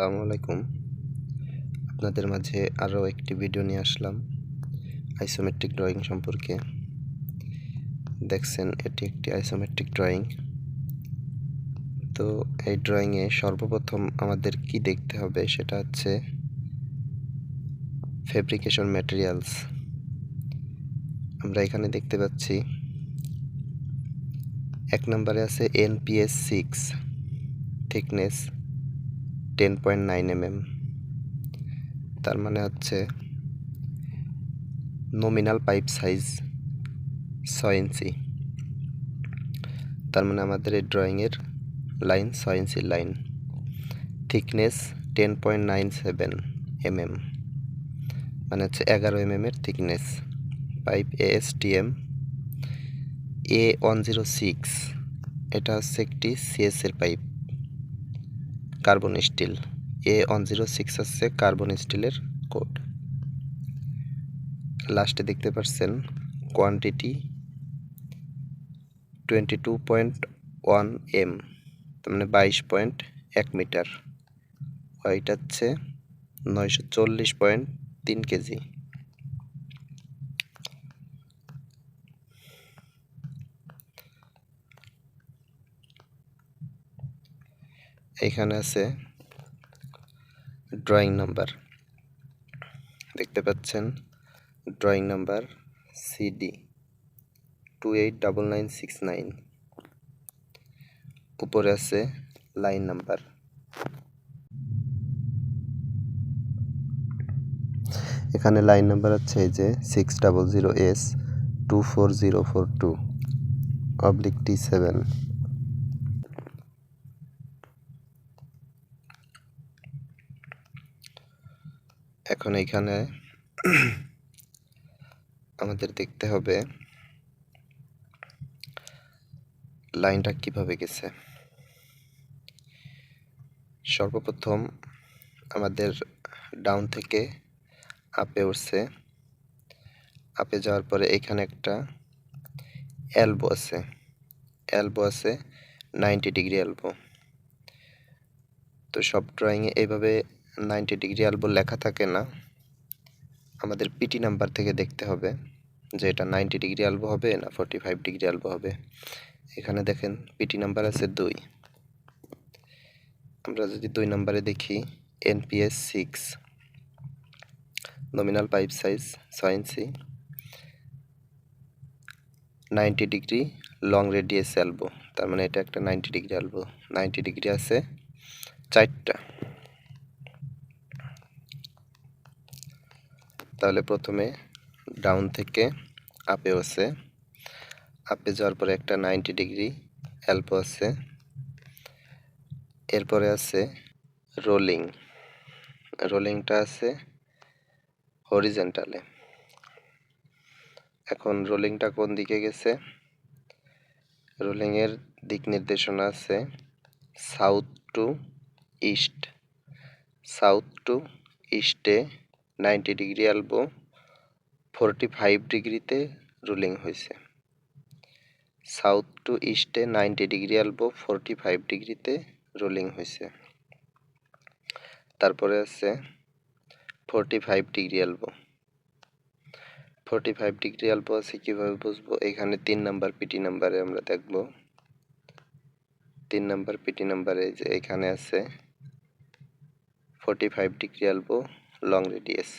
আসসালামু আলাইকুম। আপনাদের মাঝে আরও একটি ভিডিও নিয়ে আসলাম আইসোমেট্রিক ড্রয়িং সম্পর্কে। দেখছেন, এটি একটি আইসোমেট্রিক ড্রয়িং তো এই ড্রয়িংয়ে সর্বপ্রথম আমাদের কি দেখতে হবে সেটা হচ্ছে ফেব্রিকেশন ম্যাটেরিয়ালস আমরা এখানে দেখতে পাচ্ছি, এক নম্বরে আছে NPS six thickness ten point nine MM তার মানে হচ্ছে নমিনাল পাইপ সাইজ ছয় ইঞ্চি। তার মানে আমাদের এই ড্রয়িংয়ের লাইন ছয় ইঞ্চি line thickness ten point nine seven MM মানে হচ্ছে এগারো এমএম এর thickness pipe ASTM A one zero six এটা হচ্ছে একটি সিএসের pipe carbon steel. A one zero six হচ্ছে কার্বন স্টিলের কোড। লাস্টে দেখতে পাচ্ছেন quantity twenty two point one M, তার মানে বাইশ পয়েন্ট এক মিটার। ওয়াইট হচ্ছে নয়শো চল্লিশ পয়েন্ট তিন কেজি। এখানে আছে ড্রয়িং নাম্বার দেখতে পাচ্ছেন drawing number CD two eight double nine six nine উপরে আছে লাইন নাম্বার এখানে লাইন নাম্বার আছে যে six double zero S two four zero four two oblique T seven এখন এখানে আমাদের দেখতে হবে লাইনটা কীভাবে গেছে। সর্বপ্রথম আমাদের ডাউন থেকে আপে উঠছে। আপে যাওয়ার পরে এখানে একটা এলবো আছে। এলবো আছে নাইনটি ডিগ্রি এলবো। তো সব ড্রয়িংয়ে এইভাবে নাইনটি ডিগ্রি এলবো লেখা থাকে না, আমাদের পিটি নাম্বার থেকে দেখতে হবে যে এটা নাইনটি ডিগ্রি এলবো হবে না ফোরটি ফাইভ ডিগ্রি এলবো হবে। এখানে দেখেন পিটি নাম্বার আছে দুই। আমরা যদি দুই নাম্বারে দেখি NPS six nominal pipe size ছয় ইঞ্চি ninety degree long radius elbow তার মানে এটা একটা ninety degree elbow ninety degree আছে চারটা। তাহলে প্রথমে ডাউন থেকে আপে আছে। আপে যাওয়ার পরে একটা নাইনটি ডিগ্রি অ্যালপো আছে। এরপরে আছে রোলিং রোলিংটা আছে হরিজেন্টালে এখন রোলিংটা কোন দিকে গেছে? রোলিংয়ের দিক নির্দেশনা আছে south to east south to ইস্টে ninety degree elbow forty five ডিগ্রিতে রুলিং হয়েছে। সাউথ টু ইস্টে ninety degree elbow forty five ডিগ্রিতে রোলিং হয়েছে। তারপরে আছে forty five degree elbow forty five degree elbow আছে কীভাবে বুঝব? এখানে তিন নাম্বার পিটি নাম্বারে আমরা দেখব। তিন নাম্বার পিটি নাম্বারে যে এখানে আছে forty five degree elbow long radius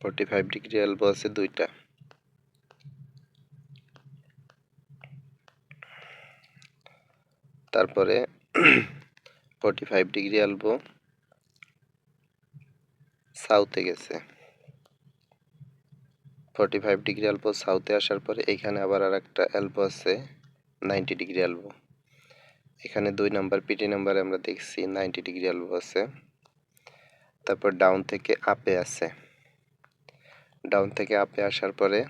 forty five degree elbow আছে দুইটা। তারপরে ফোরটি ফাইভ ডিগ্রি এলবো সাউথে গেছে। ফোরটি ফাইভ ডিগ্রি এলবো সাউথে আসার পরে এখানে আবার আর একটা এলবো আছে নাইনটি ডিগ্রি এলবো এখানে দুই নাম্বার পিটি নাম্বারে আমরা দেখছি নাইনটি ডিগ্রি এলবো আছে। তারপর ডাউন থেকে আপে আছে। ডাউন থেকে আপে আসার পরে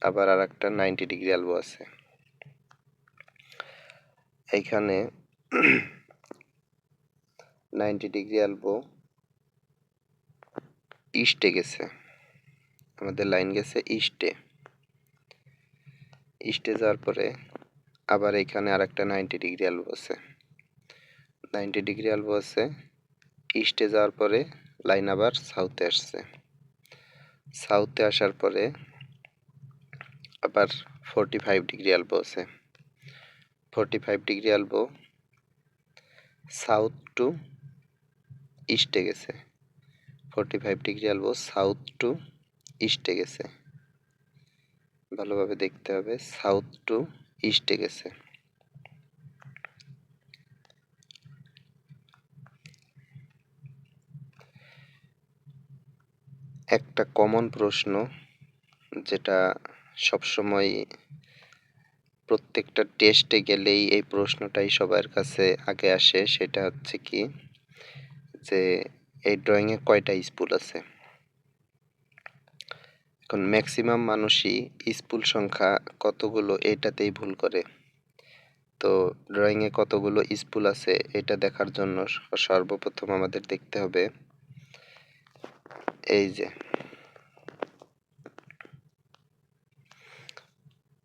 আবার আর একটা নাইনটি ডিগ্রি অ্যালবো আছে। এইখানে নাইনটি ডিগ্রি অ্যালবো ইস্টে গেছে। আমাদের লাইন গেছে ইস্টে ইস্টে যাওয়ার পরে আবার এখানে আর একটা নাইনটি ডিগ্রি অ্যালবো আছে। নাইনটি ডিগ্রি এলবো আছে। ইস্টে যাওয়ার পরে লাইন আবার সাউথে আসছে। সাউথে আসার পরে আবার ফোরটি ফাইভ ডিগ্রি এলবো আছে। Forty five degree elbow south to ইস্টে গেছে। Forty five degree elbow south to ইস্টে গেছে। ভালোভাবে দেখতে হবে সাউথ টু ইস্টে গেছে। একটা কমন প্রশ্ন যেটা সবসময় প্রত্যেকটা টেস্টে গেলেই এই প্রশ্নটাই সবার কাছে আগে আসে, সেটা হচ্ছে কি? যে এই ড্রয়িংয়ে কয়টা স্পুল আছে? এখন ম্যাক্সিমাম মানুষই স্পুল সংখ্যা কতগুলো এটাতেই ভুল করে। তো ড্রয়িংয়ে কতগুলো স্পুল আছে, এটা দেখার জন্য সর্বপ্রথম আমাদের দেখতে হবে। এই যে।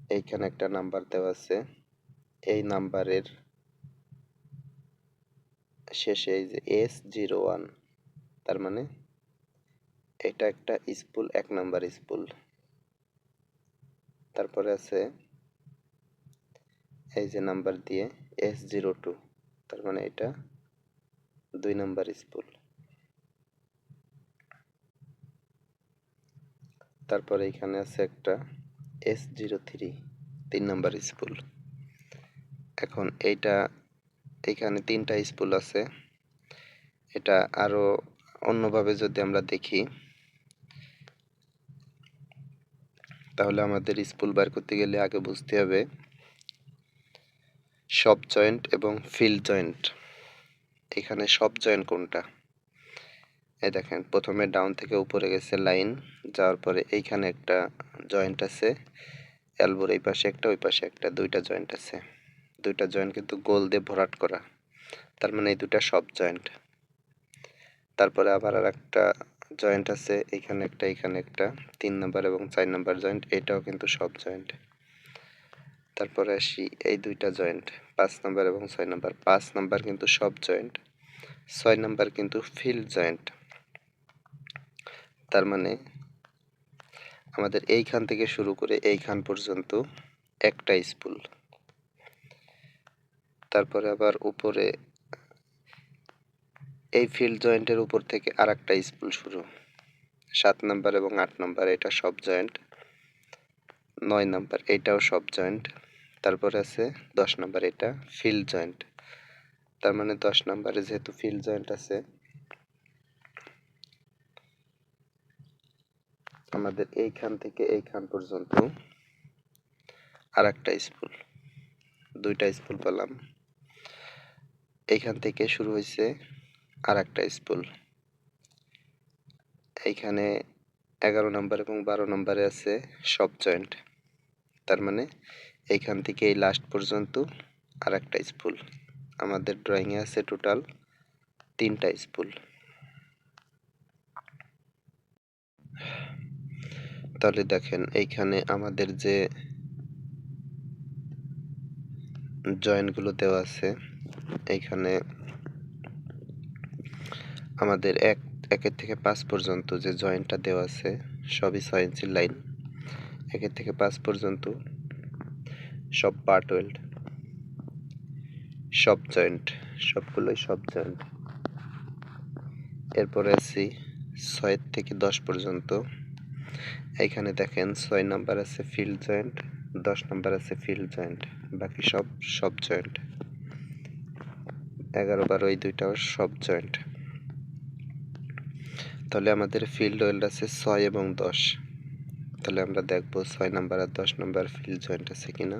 এইখানে একটা নাম্বার দেওয়া আছে। এই নাম্বারের শেষে এই যে এস জিরো ওয়ান তার মানে এটা একটা স্পুল এক নাম্বার স্পুল তারপরে আছে এই যে নাম্বার দিয়ে এস জিরো টু তার মানে এটা দুই নাম্বার স্পুল তারপরে এখানে আছে একটা এস জিরো থ্রি তিন নাম্বার স্পুল এখন এইটা, এখানে তিনটা স্পুল আছে। এটা আরও অন্যভাবে যদি আমরা দেখি, তাহলে আমাদের স্পুল বার করতে গেলে আগে বুঝতে হবে, সব জয়েন্ট এবং ফিল জয়েন্ট। এখানে সব জয়েন্ট কোনটা? এই দেখেন, প্রথমে ডাউন থেকে উপরে গেছে লাইন। যাওয়ার পরে এইখানে একটা জয়েন্ট আছে এলবোর এই পাশে একটা, ওই পাশে একটা, দুইটা জয়েন্ট আছে। দুইটা জয়েন্ট কিন্তু গোল দিয়ে ভরাট করা। তার মানে এই দুটা সব জয়েন্ট তারপরে আবার আর একটা জয়েন্ট আছে এখানে একটা এখানে একটা, তিন নাম্বার এবং চার নাম্বার জয়েন্ট এটাও কিন্তু সব জয়েন্ট তারপরে আসি এই দুইটা জয়েন্ট পাঁচ নাম্বার এবং ছয় নাম্বার পাঁচ নাম্বার কিন্তু সব জয়েন্ট ছয় নাম্বার কিন্তু ফিল্ড জয়েন্ট তার মানে আমাদের এইখান থেকে শুরু করে এইখান পর্যন্ত একটা স্পুল তারপরে আবার উপরে এই ফিল্ড জয়েন্টের উপর থেকে আর একটা স্পুল শুরু। সাত নাম্বার এবং আট নাম্বার, এটা সব জয়েন্ট নয় নাম্বার, এটাও সব জয়েন্ট তারপরে আছে দশ নাম্বার, এটা ফিল্ড জয়েন্ট তার মানে দশ নাম্বারে যেহেতু ফিল্ড জয়েন্ট আছে আমাদের এইখান থেকে এইখান পর্যন্ত। আর একটা স্পুল দুইটা স্পুল পেলাম। এইখান থেকে শুরু হয়েছে আর একটা স্পুল এইখানে এগারো নম্বর এবং বারো নম্বরে আছে সব জয়েন্ট। তার মানে এইখান থেকে এই লাস্ট পর্যন্ত আর একটা স্পুল আমাদের ড্রয়িংয়ে আছে টোটাল তিনটা স্পুল তাহলে দেখেন, এইখানে আমাদের যে জয়েন্টগুলো দেওয়া আছে, এইখানে আমাদের এক, একের থেকে পাঁচ পর্যন্ত যে জয়েন্টটা দেওয়া আছে, সবই ছয় ইঞ্চির লাইন একের থেকে পাঁচ পর্যন্ত সব পার্ট ওয়েল্ড সব জয়েন্ট সবগুলোই সব জয়েন্ট এরপরে আছি ছয়ের থেকে দশ পর্যন্ত এইখানে দেখেন ছয় নাম্বার আছে ফিল্ড জয়েন্ট দশ নাম্বার আছে ফিল্ড জয়েন্ট বাকি সব সব জয়েন্ট এগারো বারো এই দুইটাও সব জয়েন্ট তাহলে আমাদের ফিল্ড ওয়েল্ড আছে ছয় এবং দশ। তাহলে আমরা দেখব ছয় নাম্বার আর দশ নাম্বার ফিল্ড জয়েন্ট আছে কিনা।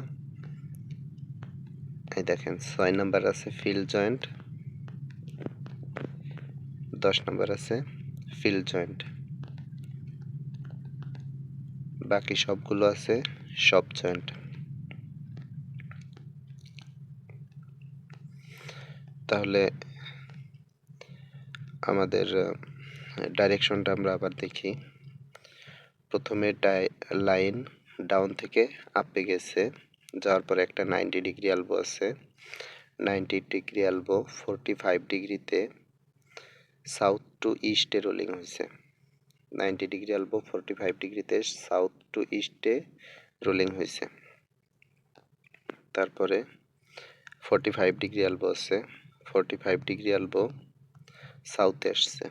এই দেখেন, ছয় নাম্বার আছে ফিল্ড জয়েন্ট দশ নাম্বার আছে ফিল্ড জয়েন্ট বাকি সবগুলো আছে, সব জয়েন্ট তাহলে আমাদের ডাইরেকশনটা আমরা আবার দেখি। প্রথমে ডাই লাইন ডাউন থেকে আপে গেছে, যাওয়ার পরে একটা নাইনটি ডিগ্রি আলবো আছে। Ninety degree elbow forty five ডিগ্রিতে সাউথ টু ইস্টে রোলিং হয়েছে। Ninety degree elbow forty five ডিগ্রিতে সাউথ টু ইস্টে রোলিং হয়েছে। তারপরে ফোরটি ফাইভ ডিগ্রি অ্যালবো আছে ফোরটি ফাইভ ডিগ্রি অ্যালবো সাউথে আসছে।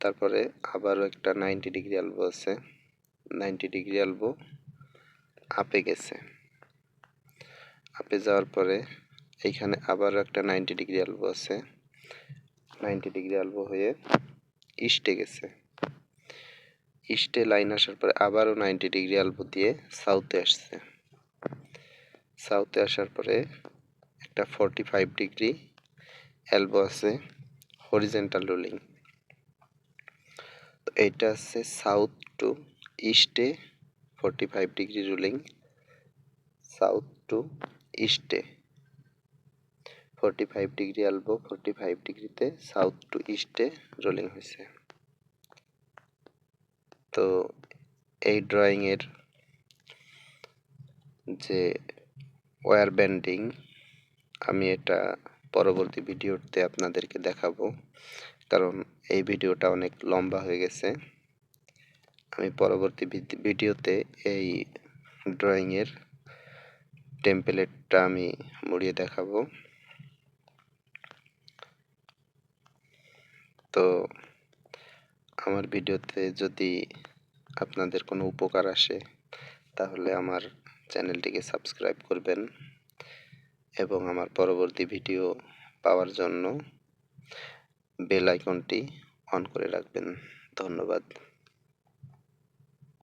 তারপরে আবারও একটা নাইনটি ডিগ্রি অ্যালবো আছে, নাইনটি ডিগ্রি অ্যালবো আপে গেছে। আপে যাওয়ার পরে এইখানে আবারও একটা নাইনটি ডিগ্রি অ্যালবো আছে, নাইনটি ডিগ্রি অ্যালবো হয়ে ইস্টে গেছে। ইস্টে লাইন আসার পরে আবারও নাইনটি ডিগ্রি অ্যালবো দিয়ে সাউথে আসছে। সাউথে আসার পরে একটা ফর্টি ফাইভ ডিগ্রি অ্যালবো আছে হরিজেন্টাল রোলিং তো এইটা আছে সাউথ টু ইস্টে forty five degree rolling south to ইস্টে forty five degree elbow forty five ডিগ্রিতে সাউথ টু ইস্টে রোলিং হয়েছে। তো এই ড্রয়িংয়ের যে ওয়ার ব্যান্ডিং আমি এটা পরবর্তী ভিডিওতে আপনাদেরকে দেখাবো। কারণ এই ভিডিওটা অনেক লম্বা হয়ে গেছে। আমি পরবর্তী ভিডিওতে এই ড্রয়িংয়ের টেম্পলেটটা আমি মুড়িয়ে দেখাবো। তো আমার ভিডিওতে যদি আপনাদের কোনো উপকার আসে, তাহলে আমার চ্যানেলটিকে সাবস্ক্রাইব করবেন এবং আমার পরবর্তী ভিডিও পাওয়ার জন্য বেল আইকনটি অন করে রাখবেন। ধন্যবাদ।